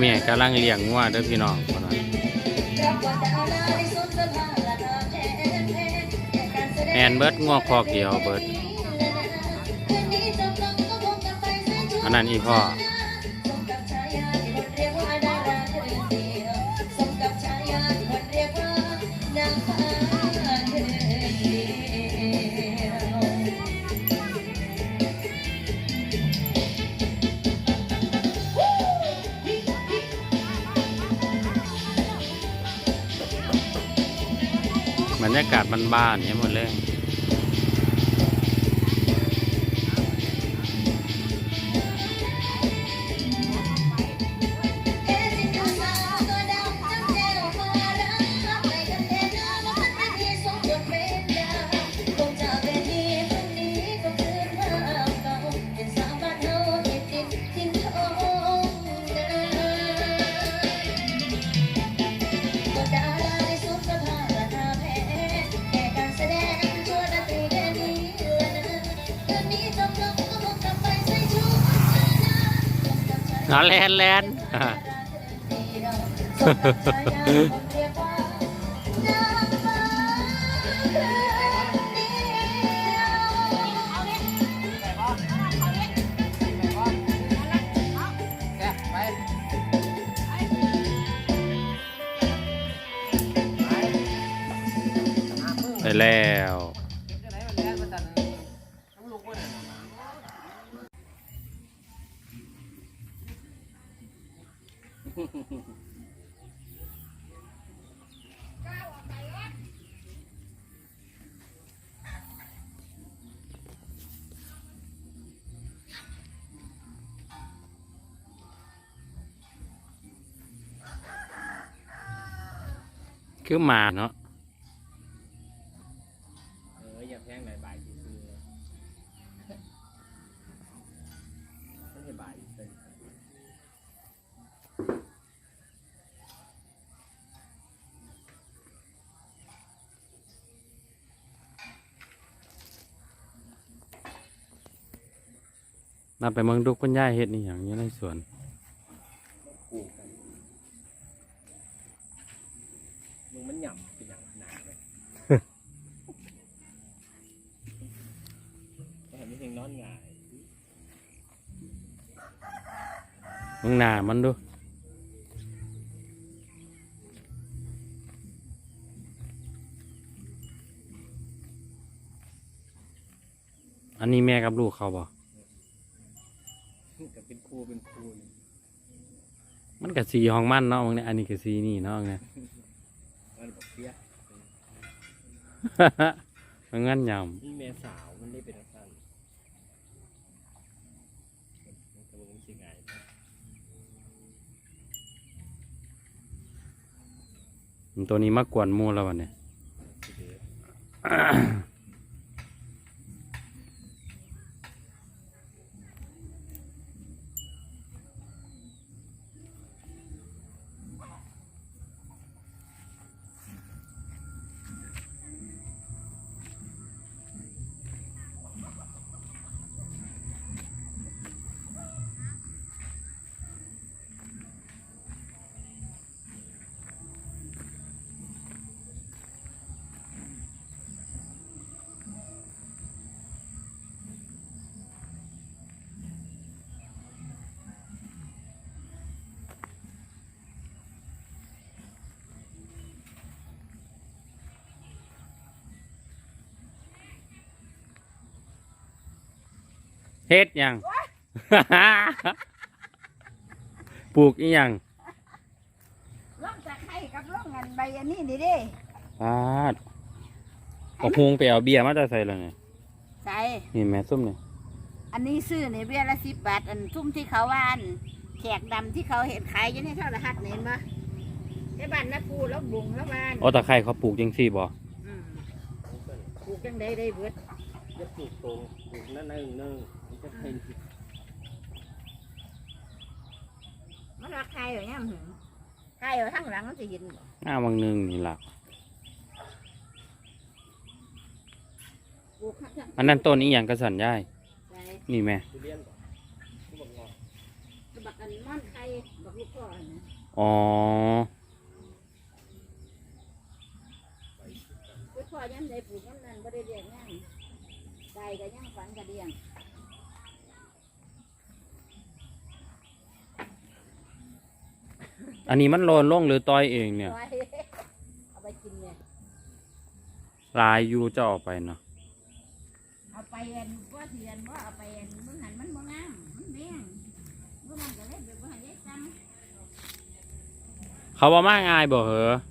แม่กำลังเลี้ยงงัวเด้อพี่น้องคนนั้นแอนเบิร์ดงัวคอกเดียวเบิร์ดอันนั้นอีพ่อ บรรยากาศบ้านๆเนี้ยหมดเลย นอนแลนแลนไปแล้ว คือหมาเนาะ เอออย่าแพงหลายบาทคือไม่ใช่บาทเป็น นับไปเมืองดูคุณย่ายเฮ็ดนี่อย่างนี้ในสวนมึงมันหย่ำเป็นอย่างหนาเลยเห็นมีเพลงนอนง่ายมึงหนามันดูอันนี้แม่กับลูกเขาบ่กับเป็น ครูเป็นครูนี่มันกับสีของมันเนาะมึงเนี่ยอันนี้กับสีนี่เนาะเนี่ยมันบอกเพี้ยมันงั้นยนี่แม่สาวมันได้เป็นสั้นมันก็มันสิง่ายนะำตัวนี้มากวนหมูแล้ววันเนี่ย สิเด้อ เฮ็ดหยัง ปลูกอีหยังล่องตะไคร้กับล่องเงินใบอันนี้นี่เดิปาดกระพุงไปเอาเบียร์มาจะใส่แล้วเนี่ยใส่นี่แม่ส้มเนี่ยอันนี้ซื้อในเบี้ยละสิบบาทอันทุ่มที่เขาว่านแขกดำที่เขาเห็นขายอยู่ในเท่าละหัดเห็นปะไอ้บ้านน้าปูแล้วบุงแล้วบ้านโอ้ตะไคร้เขาปลูกจังซี่บ่อืมปลูกจังได้ได้เบิดจะปลูกตรงปลูกนั่นนั่นนั่น มันจะเป็นมันราคายอยู่เนี่ยหึงขายอยู่ทั้งหลังมันจะเห็นบ่หน้าวังหนึงนี่ล่ะปลูกข้างอันนั้นต้นอีหยังกระสันย่ายๆใส่นี่แม่ทุเรียนก่อนทุกบอกงอบักอันม่อนไข่บักลูกพ่อนะอ๋อลูกพ่อยังได้ปลูกน้ำนั่นบ่ได้เลี้ยงยังไก่ก็ยังฝันก็เลี้ยง อันนี้มันโลนลงหรือต้อยเองเนี่ยไว้เอาไปกินเนี่ยลายอยู่จะออกไปเนาะเอาไปเอ็นว่าเทียนว่าเอาไปเอ็นมึงหันมันบ่งามมันแดงมึงมันก็เลยไปบ่ให้ยายจำเขาว่ามาง่ายบ่เหรอเ